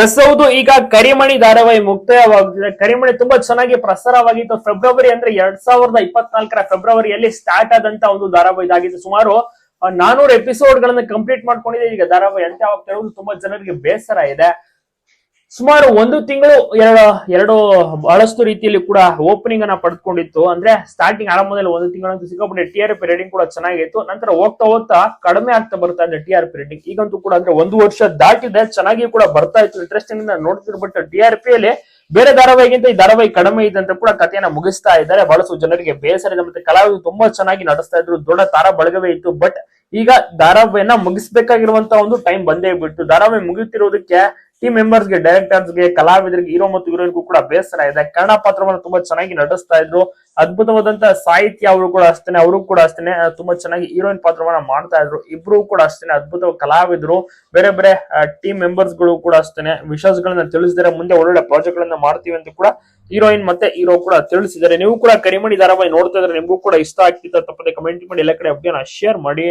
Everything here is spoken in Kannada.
ಎಸ್ ಹೌದು ಈಗ ಕರಿಮಣಿ ಧಾರಾವಾಹಿ ಮುಕ್ತಾಯವಾಗುತ್ತಿದೆ ಕರಿಮಣಿ ತುಂಬಾ ಚೆನ್ನಾಗಿ ಪ್ರಸಾರವಾಗಿತ್ತು. ಫೆಬ್ರವರಿ ಅಂದ್ರೆ ಎರಡ್ ಸಾವಿರದ ಇಪ್ಪತ್ನಾಲ್ಕರ ಫೆಬ್ರವರಿಯಲ್ಲಿ ಸ್ಟಾರ್ಟ್ ಆದಂತ ಒಂದು ಧಾರಾವಾಹಿ ಇದಾಗಿದೆ ಸುಮಾರು ನಾನೂರು ಎಪಿಸೋಡ್ ಗಳನ್ನ ಕಂಪ್ಲೀಟ್ ಮಾಡ್ಕೊಂಡಿದೆ. ಈಗ ಧಾರಾವಾಹಿ ಅಂತ ಇರೋದು ತುಂಬಾ ಜನರಿಗೆ ಬೇಸರ ಇದೆ. ಸುಮಾರು ಒಂದು ತಿಂಗಳು ಎರಡು ಎರಡು ಬಹಳಷ್ಟು ರೀತಿಯಲ್ಲಿ ಕೂಡ ಓಪನಿಂಗ್ ಅನ್ನ ಪಡೆದುಕೊಂಡಿತ್ತು ಅಂದ್ರೆ ಸ್ಟಾರ್ಟಿಂಗ್ ಆರಂಭದಲ್ಲಿ ಒಂದು ತಿಂಗಳಂತೂ ಸಿಕ್ಕಾಪಟ್ಟೆ ಟಿ ಆರ್ ಪಿ ರೇಟಿಂಗ್ ಕೂಡ ಚೆನ್ನಾಗಿತ್ತು. ನಂತರ ಹೋಗ್ತಾ ಹೋಗ್ತಾ ಕಡಿಮೆ ಆಗ್ತಾ ಬರ್ತಾ ಇದೆ ಟಿ ಆರ್ ಪಿ ರೇಟಿಂಗ್ ಈಗಂತೂ ಕೂಡ ಅಂದ್ರೆ ಒಂದು ವರ್ಷ ದಾಟಿದೆ, ಚೆನ್ನಾಗಿ ಕೂಡ ಬರ್ತಾ ಇತ್ತು. ಇಂಟ್ರೆಸ್ಟಿಂಗ್ ನೋಡ್ತಿರ್ ಬಟ್ ಟಿ ಆರ್ ಪಿ ಅಲ್ಲಿ ಬೇರೆ ಧಾರಾವಾಹಿಗಿಂತ ಈ ಧಾರಾವಾಹಿ ಕಡಿಮೆ ಇದೆ ಅಂತ ಕೂಡ ಕಥೆಯನ್ನ ಮುಗಿಸ್ತಾ ಇದ್ದಾರೆ. ಬಹಳಷ್ಟು ಜನರಿಗೆ ಬೇಸರ ಇದೆ, ಮತ್ತೆ ಕಲಾವಿದರು ತುಂಬಾ ಚೆನ್ನಾಗಿ ನಡೆಸ್ತಾ ಇದ್ರು. ದೊಡ್ಡ ತಾರಾ ಬಳಗವೇ ಇತ್ತು ಬಟ್ ಈಗ ಧಾರಾವಾಹಿಯನ್ನ ಮುಗಿಸ್ಬೇಕಾಗಿರುವಂತ ಒಂದು ಟೈಮ್ ಬಂದೇ ಬಿಟ್ಟು ಧಾರಾವಾಹಿ ಮುಗಿಯುತ್ತಿರುವುದಕ್ಕೆ ಟೀಮ್ ಮೆಂಬರ್ಸ್ಗೆ ಡೈರೆಕ್ಟರ್ಸ್ಗೆ, ಕಲಾವಿದರಿಗೆ ಹೀರೋ ಮತ್ತು ಹೀರೋಯಿನ್ಗೂ ಕೂಡ ಬೇಸರ ಇದೆ. ಕನ್ನಡ ಪಾತ್ರವನ್ನು ತುಂಬಾ ಚೆನ್ನಾಗಿ ನಡೆಸ್ತಾ ಇದ್ರು. ಅದ್ಭುತವಾದಂತಹ ಸಾಹಿತ್ಯ ಅವರು ಕೂಡ ಅಷ್ಟೇನೆ, ಅವರು ಕೂಡ ಅಷ್ಟೇನೆ ತುಂಬಾ ಚೆನ್ನಾಗಿ ಹೀರೋಯಿನ್ ಪಾತ್ರವನ್ನ ಮಾಡ್ತಾ ಇದ್ರು. ಇಬ್ರು ಕೂಡ ಅಷ್ಟೇನೆ ಅದ್ಭುತ ಕಲಾವಿದರು. ಬೇರೆ ಬೇರೆ ಟೀಮ್ ಮೆಂಬರ್ಸ್ಗಳು ಕೂಡ ಅಷ್ಟೇನೆ ವಿಷಸ್ ಗಳನ್ನ ತಿಳಿಸಿದರೆ, ಮುಂದೆ ಒಳ್ಳೊಳ್ಳೆ ಪ್ರಾಜೆಕ್ಟ್ ಗಳನ್ನ ಮಾಡ್ತೀವಿ ಅಂತ ಕೂಡ ಹೀರೋಯಿನ್ ಮತ್ತೆ ಹೀರೋ ಕೂಡ ತಿಳಿಸಿದ್ದಾರೆ. ನೀವು ಕೂಡ ಕರಿಮಣಿ ಧಾರಾವಾಹಿ ನೋಡ್ತಾ ಇದ್ರೆ ನಿಮಗೂ ಕೂಡ ಇಷ್ಟ ಆಗ್ತಿತ್ತ ತಪ್ಪದೆ ಕಮೆಂಟ್ ಮಾಡಿ, ಎಲ್ಲ ಕಡೆ ಅಭಿಯಾನ ಶೇರ್ ಮಾಡಿ.